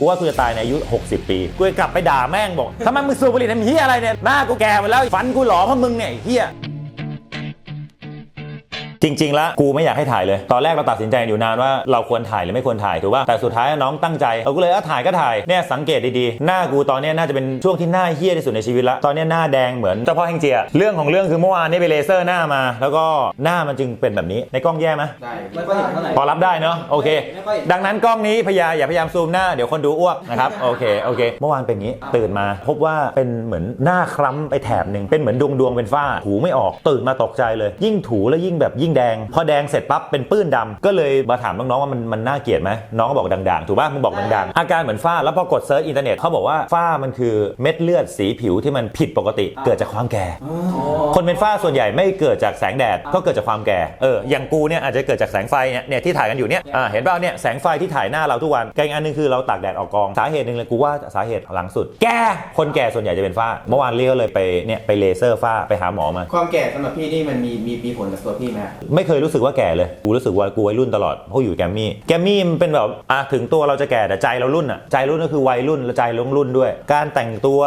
กูว่ากูจะตายในอายุ 60 ปี กูจะกลับไปด่าแม่งบอกทำไมมึงสูบบุหรี่ทำเฮียอะไรเนี่ย หน้ากูแก่หมดแล้ว ฟันกูหลอเพราะมึงเนี่ยเฮีย จริง ๆ แล้วกูไม่อยากให้ถ่ายเลย ตอนแรกเราตัดสินใจอยู่นานว่าเราควรถ่ายหรือไม่ควรถ่ายถูกป่ะแต่สุดท้ายน้องตั้งใจเราก็เลยเอาถ่ายก็ถ่ายเนี่ยสังเกตดีๆ หน้ากูตอนเนี้ยน่าจะเป็นช่วงที่หน้าเฮี้ยที่สุดในชีวิตละตอนเนี้ยหน้าแดงเหมือนเจ้าพ่อแห่งเจียเรื่องของเรื่องคือเมื่อวานนี้ไปเลเซอร์หน้ามา แล้วก็หน้ามันจึงเป็นแบบนี้ในกล้องแย่ไหมได้ไม่ค่อยเห็นเท่าไหร่พอรับได้เนาะโอเคไม่ค่อยดังนั้นกล้องนี้พยาอย่าพยายามซูมหน้าเดี๋ยวคนดูอ้วกนะครับโอเคโอเค เมื่อวานเป็นอย่างนี้ตื่นมา พบว่าเป็นเหมือนหน้าคล้ำไปแถบหนึ่งเป็นเหมือนดวงดวงๆเป็นฝ้าถูไม่ออกตื่นมาตกใจเลย ยิ่งถูแล้วยิ่งแบบยิ่งแดง พอแดงเสร็จปั๊บเป็นปื้นดำก็เลยมาถามน้องๆว่ามันมันน่าเกลียดไหมน้องก็บอกด่างๆ ถูกป่ะมึงบอกด่างๆ อาการเหมือนฝ้าแล้วพอกดเซิร์ชอินเทอร์เน็ตเขาบอกว่าฝ้ามันคือเม็ดเลือดสีผิวที่มันผิดปกติเกิดจากความแก่ คนเป็นฝ้าส่วนใหญ่ไม่เกิดจากแสงแดดก็เกิดจากความแก่เอออย่างกูเนี่ยอาจจะเกิดจากแสงไฟเนี่ยเนี่ยที่ถ่ายกันอยู่เนี่ยอ่าเห็นเปล่าเนี่ยแสงไฟที่ถ่ายหน้าเราทุกวันกอีกอันหนึงคือเราตากแดดออกกองสาเหตุหนึ่งเลยกูว่าสาเหตุหลังสุด แก่คนแก่ส่วนใหญ่จะเป็นฝ้า เมื่อวานเรียกเลยไปเนี่ยไปเลเซอร์ฝ้าไปหาหมอมา ความแก่สำหรับพี่นี่มันมีมีมีผลกับตัวพี่ไหมไม่เคยรู้สึกว่าแก่เลยกูรู้สึกว่ากูวัยรุ่นตลอดเพราะอยู่แกมมี่แกมมี่มันเป็นแบบอะถึงตัวเราจะแก่แต่ใจเรารุ่นอะใจรุ่นก็คือวัยรุ่นและใจลงรุ่นด้วย การแต่งตัว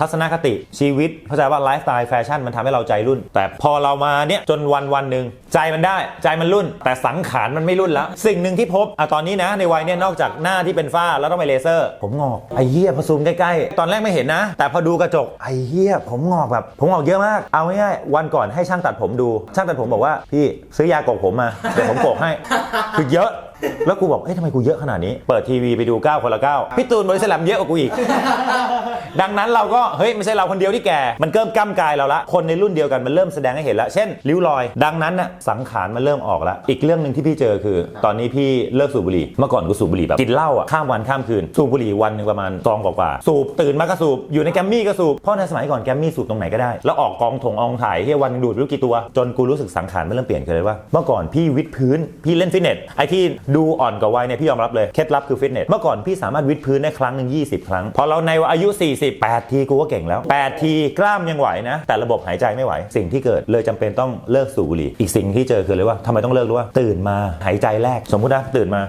ทัศนคติชีวิตเข้าใจว่าไลฟ์สไตล์แฟชั่นมันทำให้เราใจรุ่น แต่พอเรามาเนี่ยจนวันวันหนึ่งใจมันได้ใจมันรุ่น แต่สังขารมันไม่รุ่นแล้ว สิ่งหนึ่งที่พบอะตอนนี้นะ ในวัยเนี่ยนอกจากหน้าที่เป็นฝ้าแล้วต้องไปเลเซอร์ ผมงอกไอ้เหี้ยพอซูมใกล้ๆ ตอนแรกไม่เห็นนะ แต่พอดูกระจกไอ้เหี้ยผมงอกแบบ ผมงอกเยอะมากเอาง่ายๆวันก่อนให้ช่างตัดผมดู ช่างตัดผมบอกว่าพี่ซื้อยาโกกผมมาเดี๋ยวผมโกกให้คือเยอะแล้วกูบอก เอ้ยทำไมกูเยอะขนาดนี้ เปิดทีวีไปดู 9 คนละ 9 พี่ตูนบริสแลมเยอะกว่ากูอีก ดังนั้นเราก็เฮ้ยไม่ใช่เราคนเดียวที่แก่ มันเริ่มก้ากายเราละ คนในรุ่นเดียวกันมันเริ่มแสดงให้เห็นละ เช่นริ้วรอย ดังนั้นน่ะสังขารมันเริ่มออกละ อีกเรื่องหนึ่งที่พี่เจอคือ ตอนนี้พี่เลิกสูบบุหรี่ เมื่อก่อนกูสูบบุหรี่แบบกินเหล้าอะข้ามวันข้ามคืน สูบบุหรี่วันหนึ่งประมาณซองกว่าๆ สูบตื่นมาก็สูบ อยู่ในแกมมี่ก็สูบ เพราะในสมัยก่อนแกมมี่สูบตรงไหนก็ได้ แล้วออกกองถงอองถ่ายเฮียวันดูดไม่รู้กี่ตัว จนกูรู้สึกสังขารมันเริ่มเปลี่ยนเลยว่า เมื่อก่อนพี่วิดพื้น พี่เล่นฟิตเนส ไอที่ดูอ่อนกว่าวัยเนี่ยพี่ยอมรับเลย เคล็ดลับคือฟิตเนส เมื่อก่อนพี่สามารถวิดพื้นได้ครั้งหนึ่ง20 ครั้ง พอเราในอายุ 40 8ทีกูก็เก่งแล้ว 8 ทีกล้ามยังไหวนะ แต่ระบบหายใจไม่ไหว สิ่งที่เกิดเลยจำเป็นต้องเลิกสูบบุหรี่ อีกสิ่งที่เจอคือเลยว่าทำไมต้องเลิกรู้ว่าตื่นมาหายใจแรก สมมุตินะตื่นมา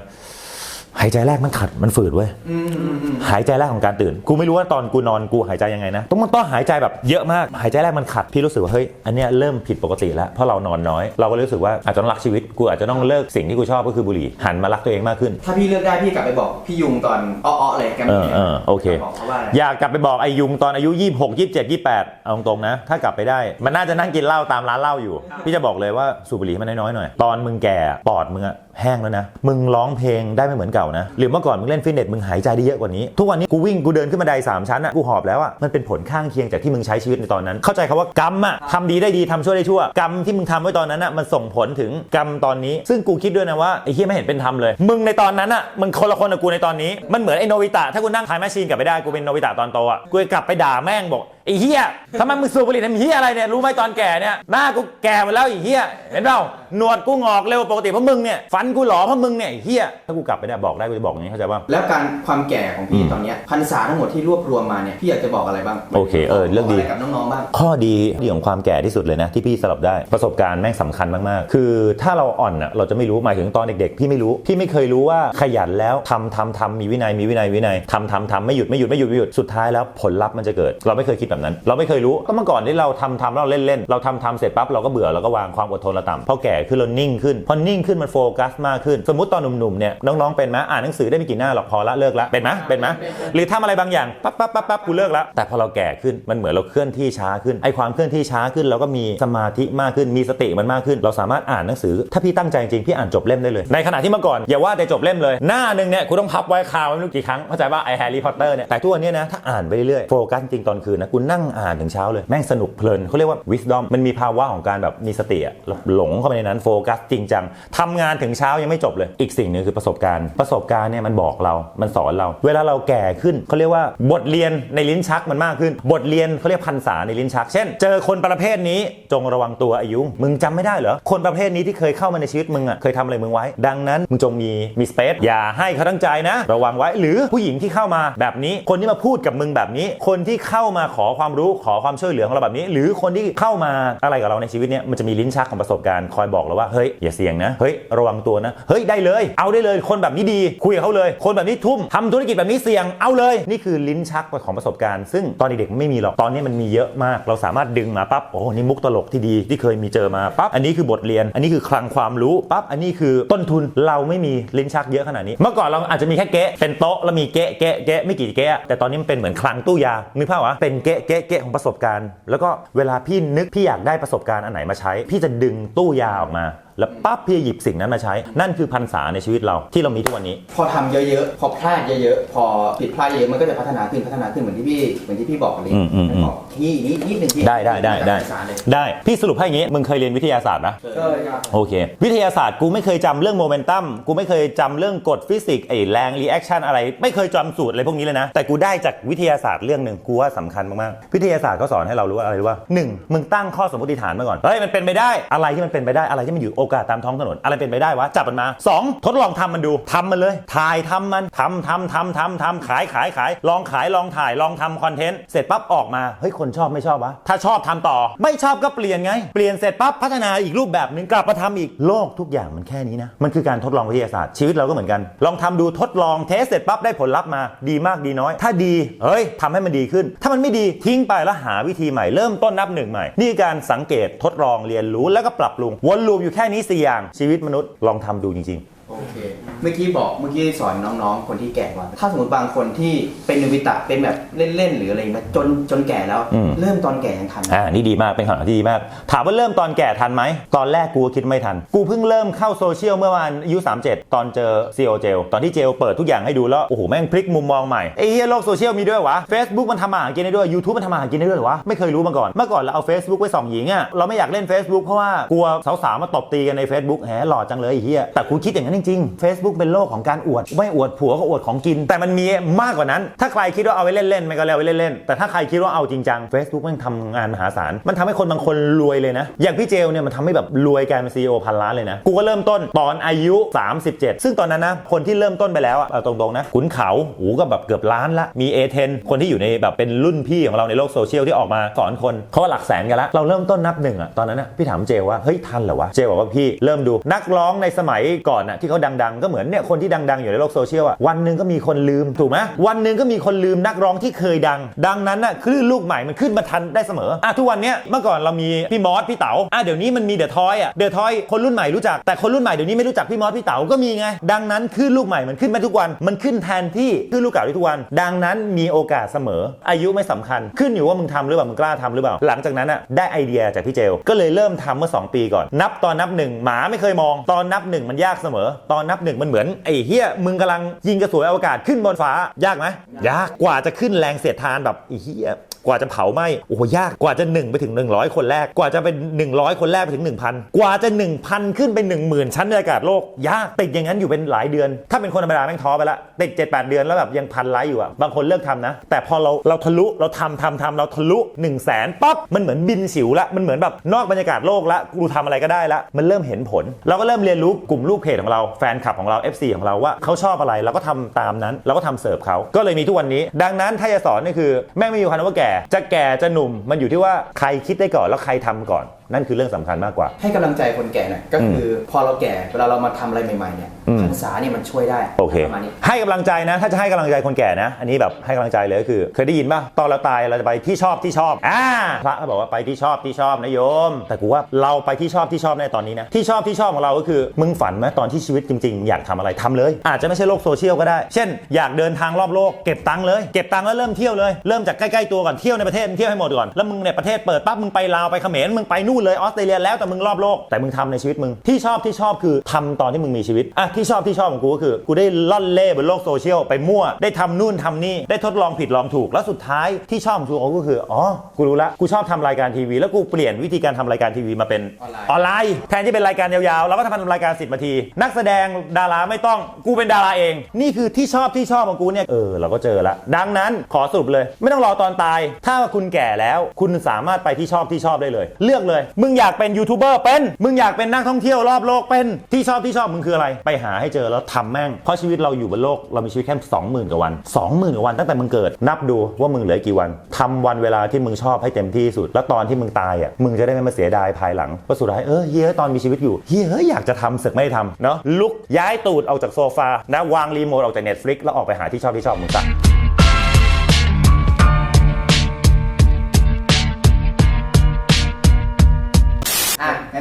หายใจแรกมันขัดมันฝืดเว้ยอืมอืมอืมหายใจแรกของการตื่น กูไม่รู้ว่าตอนกูนอนกูหายใจยังไงนะต้องมันต้องหายใจแบบเยอะมากหายใจแรกมันขัด พี่รู้สึกว่าเฮ้ยอันเนี้ยเริ่มผิดปกติแล้วเพราะเรานอนน้อย เราก็เลยรู้สึกว่าอาจจะต้องรักชีวิตกูอาจจะต้องเลิกสิ่งที่กูชอบก็คือบุหรี่หันมารักตัวเองมากขึ้น ถ้าพี่เลือกได้พี่กลับไปบอกพี่ยุงตอนอ้อๆเลยแกมเออมี่เออโอเค บอกเขาว่าอะไรอยากกลับไปบอกไอ้ยุงตอนอายุ 26 27 28 เอาตรงๆนะ ถ้ากลับไปได้ มันน่าจะนั่งกินเหล้าตามร้านเหล้าอยู่ พี่จะบอกเลยว่าสูบบุหรี่ให้มันน้อยๆหน่อยตอนมึงแก่ปอดมึงอะ แห้งแล้วนะ มึงร้องเพลงได้ไม่เหมือนเก่านะ หรือเมื่อก่อนมึงเล่นฟิตเนสมึงหายใจได้เยอะกว่านี้ ทุกวันนี้กูวิ่งกูเดินขึ้นบันไดสามชั้นอะกูหอบแล้วอะมันเป็นผลข้างเคียงจากที่มึงใช้ชีวิตในตอนนั้น เข้าใจคำว่ากรรมอะทำดีได้ดีทำชั่วได้ชั่ว กรรมที่มึงทำไว้ตอนนั้นอะมันส่งผลถึงกรรมตอนนี้ ซึ่งกูคิดด้วยนะว่าไอ้เฮียไม่เห็นเป็นธรรมเลย มึงในตอนนั้นอะมึงคนละคนกับกูในตอนนี้ มันเหมือนไอ้โนบิตะถ้ากูนั่งทายแมชชีนกลับไปได้กูเป็นโนบิตะตอนโตอะกูจะกลับไปด่าแม่งบอกไอ้เฮียทำไมมึงสูบบุหรี่ทำเฮียอะไรเนี่ยรู้ไหมตอนแก่เนี่ยหน้ากูแก่หมดแล้วไอ้เฮียเห็นเปล่าหนวดกูงอกเร็วกว่าปกติเพราะมึงเนี่ยฟันกูหลอเพราะมึงเนี่ยไอ้เฮียถ้ากูกลับไปได้บอกได้กูจะบอกอย่างนี้เข้าใจป่ะแล้วการความแก่ของพี่อืมตอนเนี้ยพรรษาทั้งหมดที่รวบรวมมาเนี่ยพี่อยากจะบอกอะไรบ้างโอเคเออเรื่องดีบกะไกับน้องๆบ้างข้อดีที่ของความแก่ที่สุดเลยนะที่พี่สลับได้ประสบการณ์แม่งสำคัญมากๆ คือถ้าเราอ่อนอะเราจะไม่รู้หมายถึงตอนเด็กๆพี่ไม่รู้พี่ไม่เคยรู้ว่าขยันแล้วทำทำทำมีวินัยมีวินัยวินัยทำทำทำไม่หยุดไม่หยุดไม่หยุดไม่หยุดสุดท้ายแล้วผลลัพธ์มันจะเกิด เราไม่เคยคิดแบบนั้น เราไม่เคยรู้ก็เมื่อก่อนที่เราทำทำแล้วเราเล่นเล่นๆเราทำทำเสร็จปั๊บเราก็เบื่อเราก็วางความอดทนเราต่ำพอแก่ขึ้นเรานิ่งขึ้นพอนิ่งขึ้นมันโฟกัสมากขึ้น สมมติตอนหนุ่มๆเนี่ยน้องๆเป็นไหมอ่านหนังสือได้ไม่กี่หน้าหรอกพอละเลิกละเป็นไหมเป็นไหมหรือทำอะไรบางอย่างปั๊บปั๊บปั๊บปั๊บกูเลิกแล้วแต่พอเราแก่ขึ้นมันเหมือนเราเคลื่อนที่ช้าขึ้นไอความเคลื่อนที่ช้าขึ้นเราก็มีสมาธิมากขึ้นมีสติมันมากขึ้น เราสามารถอ่านหนังสือ ถ้าพี่ตั้งใจจริงพี่อ่านจบเล่มได้เลย ในขณะที่เมื่อก่อนอย่าว่าแต่จบเล่มเลยหน้าหนึ่งเนี่ยกูต้องพับไว้คาวไม่รู้กี่ครั้งเข้าใจว่าไอแฮร์รี่พอตเตอร์เนี่ยแต่ทุกวันนี้นะถ้าอ่านไปเรื่อยๆโฟกัสจริงตอนคืนนะกูนั่งอ่านถึงเช้าเลย แม่งสนุกเพลินเขาเรียกว่า wisdom มันมีภาวะของการแบบมีสติอะหลงเข้าไปในนั้นโฟกัสจริงจังทำงานถึงเช้ายังไม่จบเลย อีกสิ่งหนึ่งคือประสบการณ์ประสบการณ์เนี่ยมันบอกเรา มันสอนเรา เวลาเราแก่ขึ้นเขาเรียกว่าบทเรียนในลิ้นชักมันมากขึ้น บทเรียนเขาเรียกพันษาในลิ้นชัก เช่น เจอคนประเภทนี้จงระวังตัวอายุ มึงจำไม่ได้เหรอคนประเภทนี้ที่เคยเข้ามาในชีวิตมึงอะเคยทำอะไรมึงไว้ ดังนั้นมึงจงมีมีสเปซอย่าให้เขาตั้งใจนะ ระวังไว้หรือผู้หญิงที่เข้ามาแบบนี้ คนที่มาพูดกับมึงแบบนี้ คนที่เข้ามาขอความรู้ขอความช่วยเหลือของเราแบบนี้ หรือคนที่เข้ามาอะไรกับเราในชีวิตเนี่ยมันจะมีลิ้นชักของประสบการณ์คอยบอกเราว่าเฮ้ยอย่าเสี่ยงนะเฮ้ยระวังตัวนะเฮ้ยได้เลย เอาได้เลยคนแบบนี้ดี คุยกับเขาเลย คนแบบนี้ทุ่มทำธุรกิจแบบนี้เสี่ยงเอาเลย นี่คือลิ้นชักของประสบการณ์ ซึ่งตอนเด็กๆไม่มีหรอกตอนนี้มันมีเยอะมาก เราสามารถดึงมาปั๊บโอ้นี่มุกตลกที่ดีที่เคยมีเจอมาปั๊บอันนี้คือบทเรียน อันนี้คือคลังความรู้ปั๊บอันนี้คือต้นทุนเราไม่มีลิ้นชักเยอะขนาดนี้ เมื่อก่อนเราอาจจะมีแค่เก๊ะเป็นโต๊ะแล้วมีเก๊ะเก๊ะเก๊ะไม่กี่เก๊ะแต่ตอนนี้มันเป็นเหมือนคลังตู้ยานึกภาพวะเป็นเก๊ะเกะเกะของประสบการณ์ แล้วก็เวลาพี่นึกพี่อยากได้ประสบการณ์อันไหนมาใช้ พี่จะดึงตู้ยาออกมาแล้วปั๊บพี่หยิบสิ่งนั้นมาใช้ นั่นคือพันษาในชีวิตเราที่เรามีทุกวันนี้ พอทำเยอะๆ พอพลาดเยอะๆ พอผิดพลาดเยอะมันก็จะพัฒนาขึ้นพัฒนาขึ้นเหมือนที่พี่เหมือนที่พี่บอกเลยอืมอืมอืม บอกที่นิดนิดหนึ่งที่ได้ได้ได้ได้สารเลยได้พี่สรุปให้อย่างงี้มึงเคยเรียนวิทยาศาสตร์นะเคยครับ โอเค วิทยาศาสตร์กูไม่เคยจำเรื่องโมเมนตัมกูไม่เคยจำเรื่องกฎฟิสิกส์ไอ้แรงรีแอคชั่นอะไร ไม่เคยจำสูตรอะไรพวกนี้เลยนะ แต่กูได้จากวิทยาศาสตร์เรื่องหนึ่งกูว่าสำคัญมากๆวิทยาศาสตร์เขาสอนให้เรารู้ว่าอะไรรู้ว่าหนึ่งมึงตั้งข้อสมมติฐานมาก่อนเฮ้ยมันเป็นไปได้อะไรที่มันเป็นไปได้อะไรที่มันอยู่โอกาสตามท้องถนน อะไรเป็นไปได้วะ จับมันมาสองทดลองทำมันดูทำมันเลย ถ่ายทำมันทำทำทำทำทำขายขายขาย ลองขายลองถ่ายลองทำคอนเทนต์เสร็จปั๊บออกมาเฮ้ยคนชอบไม่ชอบวะถ้าชอบทำต่อ ไม่ชอบก็เปลี่ยนไง เปลี่ยนเสร็จปั๊บพัฒนาอีกรูปแบบหนึ่งกลับมาทำอีกโลกทุกอย่างมันแค่นี้นะมันคือการทดลองวิทยาศาสตร์ชีวิตเราก็เหมือนกัน ลองทำดูทดลองเทสเสร็จปั๊บได้ผลลัพธ์มาดีมากดีน้อย ถ้าดีเฮ้ยทำให้มันดีขึ้น ถ้ามันไม่ดีทิ้งไปแล้วหาวิธีใหม่เริ่มต้นนับหนึ่งใหม่นี่การสังเกตทดลองเรียนรู้แล้วก็ปรับปรุงวนลูปอยู่แค่นี้สี่อย่างชีวิตมนุษย์ลองทำดูจริงโอเค เมื่อกี้บอกเมื่อกี้สอนน้องๆ คนที่แก่กว่า ถ้าสมมติบางคนที่เป็นนูบิตะเป็นแบบเล่นๆหรืออะไรอย่างเงี้ยจนจนแก่แล้ว อืม เริ่มตอนแก่ยังทันๆอ่านี่ดีมากเป็นคำถามที่ดีมาก ถามว่าเริ่มตอนแก่ทันไหม ตอนแรกกูก็คิดไม่ทัน กูเพิ่งเริ่มเข้าโซเชียลเมื่อวันอายุ 37 ตอนเจอซีโอเจลตอนที่เจลเปิดทุกอย่างให้ดูแล้ว โอ้โห แม่งพลิกมุมมองใหม่ไอ้เหี้ยโลกโซเชียลมีด้วยวะ Facebook มันทำมาหากินได้ด้วย YouTube มันทำมาหากินได้ด้วยเหรอวะไม่เคยรู้มาก่อนเมื่อก่อนเราเอา Facebook ไว้ส่องหญิงอะเราไม่อยากเล่น Facebook เพราะว่ากลัวสาวๆมาตบตีกันใน Facebook แหมหล่อจังเลยไอ้เหี้ยแต่กูคิดอย่างนั้นจริงๆ Facebook เป็นโลกของการอวด ไม่อวดผัวก็อวดของกิน แต่มันมีมากกว่านั้น ถ้าใครคิดว่าเอาไว้เล่นๆมันก็เล่นไว้เล่นๆแต่ถ้าใครคิดว่าเอาจริงจัง Facebook มันทำงานมหาศาลมันทำให้คนบางคนรวยเลยนะ อย่างพี่เจลเนี่ยมันทำให้แบบรวยกลายเป็นซีอพันล้านเลยนะกูก็เริ่มต้นตอนอายุ 37 ซึ่งตอนนั้นนะคนที่เริ่มต้นไปแล้วอะเอาตรงๆนะขุนเขาโอ้ก็แบบเกือบล้านละมี A10 คนที่อยู่ในแบบเป็นรุ่นพี่ของเราในโลกโซเชียลที่ออกมาสอนคนเขาว่าหลักแสนกันละเราเริ่มต้นนับหนึ่งอะตอนนั้นนะพี่ถามเจลว่าเฮ้ยทันเหรอวะเจลบอกว่าพี่เริ่มดูนักร้องในสมัยก่อนอะที่เขาดัง ๆ ก็เหมือนเนี่ยคนที่ดัง ๆ อยู่ในโลกโซเชียลอะวันหนึ่งก็มีคนลืมถูกไหมวันหนึ่งก็มีคนลืมนักร้องที่เคยดัง ดังนั้นน่ะคลื่นลูกใหม่มันขึ้นมาทันได้เสมออะทุกวันเนี้ยเมื่อก่อนเรามีพี่มอสพี่เต๋าอะเดี๋ยวนี้มันมีเดอะทอยอะเดอะทอยคนรุ่นใหม่รู้จักแต่คนรุ่นใหม่เดี๋ยวนี้ไม่รู้จักพี่มอสพี่เต๋าก็มีไง ดังนั้นคลื่นลูกใหม่มันขึ้นมาทุกวัน มันขึ้นแทนที่คลื่นลูกเก่าได้ทุกวัน ดังนั้นมีโอกาสเสมอ อายุไม่สำคัญ ขึ้นอยู่ว่ามึงทำหรือเปล่ามึงกล้าทำหรือเปล่า หลังจากนั้นอะได้ไอเดียจากพี่เจลก็เลยเริ่มทำเมื่อ 2 ปีก่อน นับตอนนับหนึ่งหมาไม่เคยมอง ตอนนับหนึ่งมันยากเสมอ ตอนนับหนึ่งมันเหมือนไอ้เฮียมึงกำลังยิงกระสวยอวกาศขึ้นบนฟ้ายากไหมยากกว่าจะขึ้นแรงเสียดทานแบบไอ้เฮียกว่าจะเผาไหม้โอ้โหยากกว่าจะ 1 ไปถึง 100 คนแรก กว่าจะเป็น 100 คนแรกไปถึง 1,000 กว่าจะ 1,000 ขึ้นเป็น 10,000 ชั้นในอากาศโลก ยากติดอย่างนั้นอยู่เป็นหลายเดือน ถ้าเป็นคนธรรมดาแม่งท้อไปละติด 7-8 เดือนแล้วแบบยังพันไลค์อยู่อะบางคนเลิกทำนะ แต่พอเราเราทะลุเราทำทำทำเราทะลุ 1 0 0 0 0แสนปั๊บมันเหมือนบินสิวละมันเหมือนแบบนอกบรรยากาศโลกละกูทำอะไรก็ได้ละมันเริ่มเห็นผล เราก็เริ่มเรียนรู้กลุ่มลูกเพจของเราแฟนคลับของเรา FC ของเราว่าเขาชอบอะไรเราก็ทำตามนั้นเราก็ทำเสิร์ฟเขาก็เลยมีทุกวันนี้ ดังนั้นถ้าจะสอนนี่คือแม่ไม่มีคำว่าแก่ จะแก่จะหนุ่มมันอยู่ที่ว่าใครคิดได้ก่อนแล้วใครทำก่อน นั่นคือเรื่องสำคัญมากกว่า ให้กำลังใจคนแก่หน่อยก็คืออพอเราแก่เวลาเรามาทำอะไรใหม่ๆเนี่ยอืมพรรษาเนี่ยมันช่วยได้โอเคประมาณนี้ให้กำลังใจนะ ถ้าจะให้กำลังใจคนแก่นะ อันนี้แบบให้กำลังใจเลยก็คือ เคยได้ยินป่ะตอนเราตายเราจะไปที่ชอบที่ชอบอ่าพระก็บอกว่าไปที่ชอบที่ชอบนะโยม แต่กูว่าเราไปที่ชอบที่ชอบในตอนนี้นะที่ชอบที่ชอบของเราก็คือมึงฝันไหมตอนที่ชีวิตจริง ๆ อยากทำอะไรทำเลย อาจจะไม่ใช่โลกโซเชียลก็ได้ เช่น อยากเดินทางรอบโลกเก็บตังค์เลยเก็บตังค์แล้วเริ่มเที่ยวเลยเริ่มจากใกล้ๆตัวก่อนเที่ยวในประเทศมึงเที่ยวให้หมดก่อนแล้วมึงเนี่ยประเทศเปิดปั๊บมึงไปลาวไปเขมรมึงไปนู่นเลยออสเตรเลียแล้วแต่มึงรอบโลกแต่มึงทำในชีวิตมึงที่ชอบที่ชอบคือทำตอนที่มึงมีชีวิตอะที่ชอบที่ชอบของกูก็คือกูได้ล่อนเล่บนโลกโซเชียลไปมั่วได้ทำนู่นทำนี่ได้ทดลองผิดลองถูก แล้วสุดท้ายที่ชอบของกูก็คืออ๋อกูรู้ละกูชอบทำรายการทีวี แล้วกูเปลี่ยนวิธีการทำรายการทีวีมาเป็นออนไลน์ออนไลน์แทนที่เป็นรายการยาวๆเราก็ทำเป็นรายการ10นาที นักแสดงดาราไม่ต้องกูเป็นดาราเอง นี่คือที่ชอบที่ชอบของกูเนี่ยเออเราก็เจอละดังนั้นขอสรุปเลย ไม่ต้องรอตอนตาย ถ้าคุณแก่แล้ว คุณสามารถไปที่ชอบที่ชอบได้เลย เลือกเลยมึงอยากเป็นยูทูบเบอร์เป็น มึงอยากเป็นนักท่องเที่ยวรอบโลกเป็น ที่ชอบที่ชอบมึงคืออะไร ไปหาให้เจอแล้วทำแม่ง เพราะชีวิตเราอยู่บนโลกเรามีชีวิตแค่20,000กว่าวัน 20,000กว่าวันตั้งแต่มึงเกิด นับดูว่ามึงเหลือกี่วันทำวันเวลาที่มึงชอบให้เต็มที่สุด แล้วตอนที่มึงตายอะ มึงจะได้ไม่มาเสียดายภายหลังว่าสุดท้ายเออเฮียตอนมีชีวิตอยู่เฮียอยากจะทำสึกไม่ได้ทำเนาะลุกย้ายตูดออกจากโซฟานะวางรีโมทออกจาก Netflix แล้วออกไปหาที่ชอบที่ชอบมึงซะ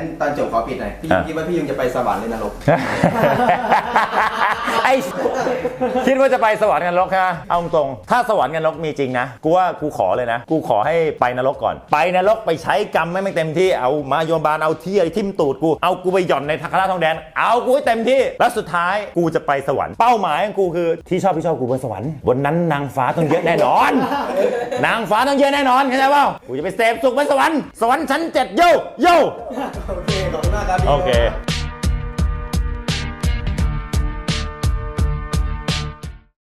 นตอนจบขอปิดหน่อยพี่อะ คิดว่าพี่ยุงจะไปสวรรค์หรือนรกไอ คิดว่าจะไปสวรรค์กันนรกฮะเอาตรงๆถ้าสวรรค์กันนรกมีจริงนะกูว่ากูขอเลยนะ กูขอให้ไปนรกก่อน ไปนรกไปใช้กรรมไม่ไม่เต็มที่เอามาโยมบาลเอาที่อะไรทิ่มตูดกูเอากูไปหย่อนในทักราทองแดน เอากูให้เต็มที่แล้วสุดท้ายกูจะไปสวรรค์เป้าหมายของกูคือที่ชอบที่ชอบกูบนสวรรค์บนนั้นนางฟ้าต้องเยอะแน่นอน นางฟ้าต้องเยอะแน่นอนเข้าใจเปล่ากูจะไปเสพสุขบนสวรรค์สวรรค์ชั้นเจ็ดโยโยโอเคขอบคุณมากครับพี่โอเค